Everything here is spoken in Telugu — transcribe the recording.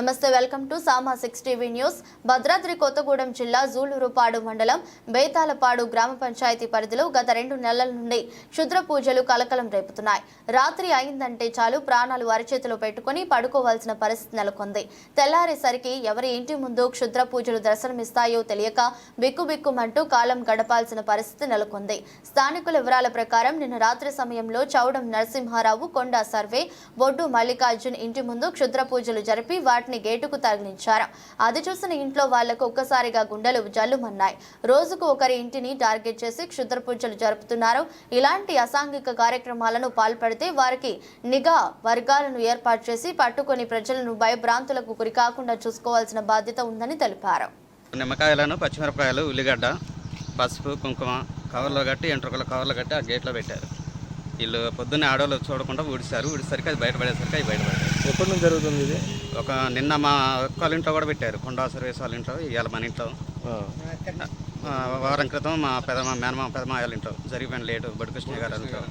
నమస్తే welcome to Sama six TV news. Bhadradri Kothagudem జిల్లా జూలూరుపాడు మండలం బేతాలపాడు గ్రామ పంచాయతీ పరిధిలో గత రెండు నెలల నుండి క్షుద్ర పూజలు కలకలం రేపుతున్నాయి. రాత్రి అయిందంటే చాలు ప్రాణాలు అరచేతిలో పెట్టుకుని పడుకోవాల్సిన పరిస్థితి నెలకొంది. తెల్లారేసరికి ఎవరి ఇంటి ముందు క్షుద్ర పూజలు దర్శనమిస్తాయో తెలియక బిక్కుబిక్కుమంటూ కాలం గడపాల్సిన పరిస్థితి నెలకొంది. స్థానికుల వివరాల ప్రకారం నిన్న రాత్రి సమయంలో చౌడం నరసింహారావు కొండ సర్వే బొడ్డు మల్లికార్జున్ ఇంటి ముందు క్షుద్ర పూజలు జరిపి వాటి వాటిని గేటుకు తరలించారు. అది చూసిన ఇంట్లో వాళ్ళకు ఒక్కసారిగా గుండెలు జల్లుమన్నాయి. రోజుకు ఒకరి ఇంటిని టార్గెట్ చేసి క్షుద్ర పూజలు జరుపుతున్నారు. ఇలాంటి అసాంఘిక కార్యక్రమాలను పాల్పడితే వారికి నిఘా వర్గాలను ఏర్పాటు చేసి పట్టుకొని ప్రజలను భయభ్రాంతులకు గురికాకుండా చూసుకోవాల్సిన బాధ్యత ఉందని తెలిపారు. నిమ్మకాయలను పచ్చిమిరపకాయలు ఉల్లిగడ్డ పసుపు కుంకుమ కవర్లో కట్టి ఎంట్రుకల కవర్లో కట్టి ఆ గేట్లో పెట్టారు. వీళ్ళు పొద్దున్నే ఆడవాళ్ళు చూడకుండా ఊడిస్తారు. ఊడిసరికి అది బయటపడేసరికి అది బయటపడారు ఎప్పటి నుంచి జరుగుతుంది ఇది? ఒక నిన్న మా వాళ్ళ ఇంట్లో కూడా పెట్టారు. కొండా సర్వీస్ వాళ్ళ ఇంట్లో ఇవాళ మన ఇంట్లో. వారం క్రితం మా పెదమ మేనమా పెదమ వాళ్ళ ఇంట్లో జరిగిపోయిన లేటు బడుకృష్ణ గారు ఇంట్లో.